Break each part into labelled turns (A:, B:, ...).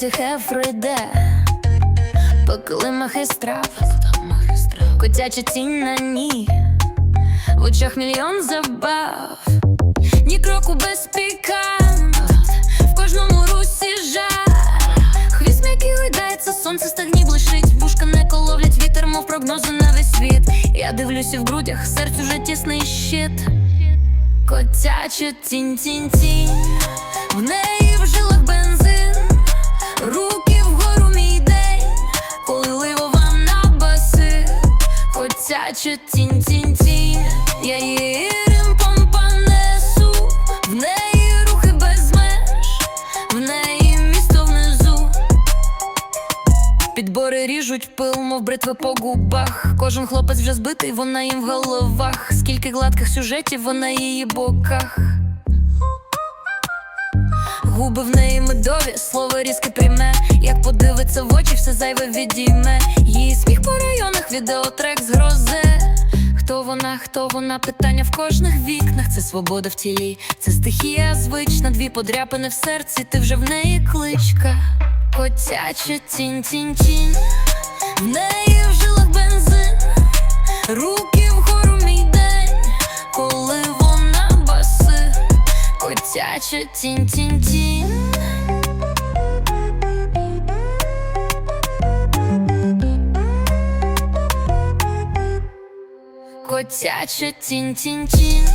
A: тихе Фройде По килимах і страв. Котяча тінь на ній В очах мільйон забав. Ні кроку без пікант В кожному русі жар Хвіст м'який гойдається, сонце стагні блищить. Вушка не коловлять вітер, мов прогнози на весь світ. Я дивлюся в грудях, серцю вже тісний щит. Котяча тінь, тінь, тінь Котяча тінь, тінь, тінь Я її римпом понесу В неї рухи без меж В неї місто внизу Підбори ріжуть пил, мов бритви по губах. Кожен хлопець вже збитий, вона їм в головах. Скільки гладких сюжетів вона її боках. Губи в неї медові, слово різке пряме. Як подивиться в очі, все зайве відійме. Її відеотрек з грози. Хто вона, хто вона? Питання в кожних вікнах. Це свобода в тілі, це стихія звична. Дві подряпини в серці, ти вже в неї кличка. Котяча тінь, тінь, тінь. В неї в жилах бензин. Руки вгору мій день, коли вона баси. Котяча тінь, тінь, тінь. Котяча тінь, тінь, тінь.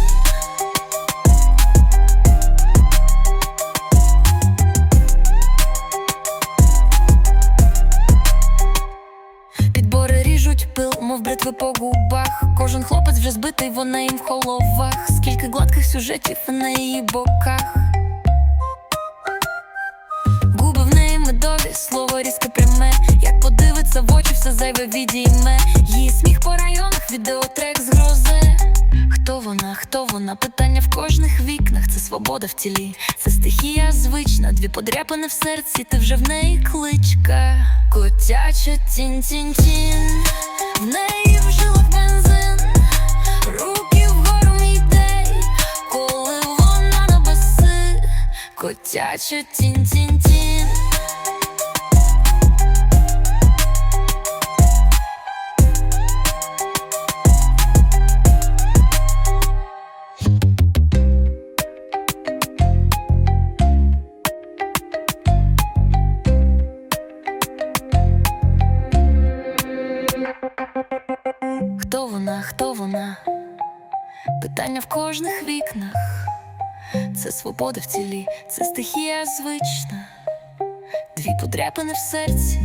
A: Підбори ріжуть пил, мов бритви по губах. Кожен хлопець вже збитий, вона їм в головах. Скільки гладких сюжетів на її боках. Губи в неї медові, слово різке пряме. Як подивиться в очі, все зайве відійме. Її сміх по районах, відеотрек з грози. Хто вона, хто вона? Питання в кожних вікнах. Це свобода в тілі, це стихія звична. Дві подряпини в серці, ти вже в неї кличка. Котяча тінь, тінь, тінь. В неї в жилах бензин. Руки вгору мій день, коли вона на баси. Котяча тінь, тінь, тінь. Хто вона? Питання в кожних вікнах. Це свобода в тілі, це стихія звична. Дві подряпини в серці,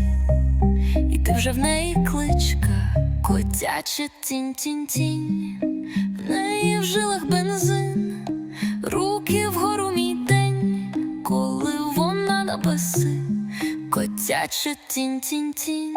A: і ти вже в неї кличка. Котяча тінь, тінь, тінь. В неї в жилах бензин. Руки вгору мій день, коли вона на баси. Котяча тінь, тінь, тінь.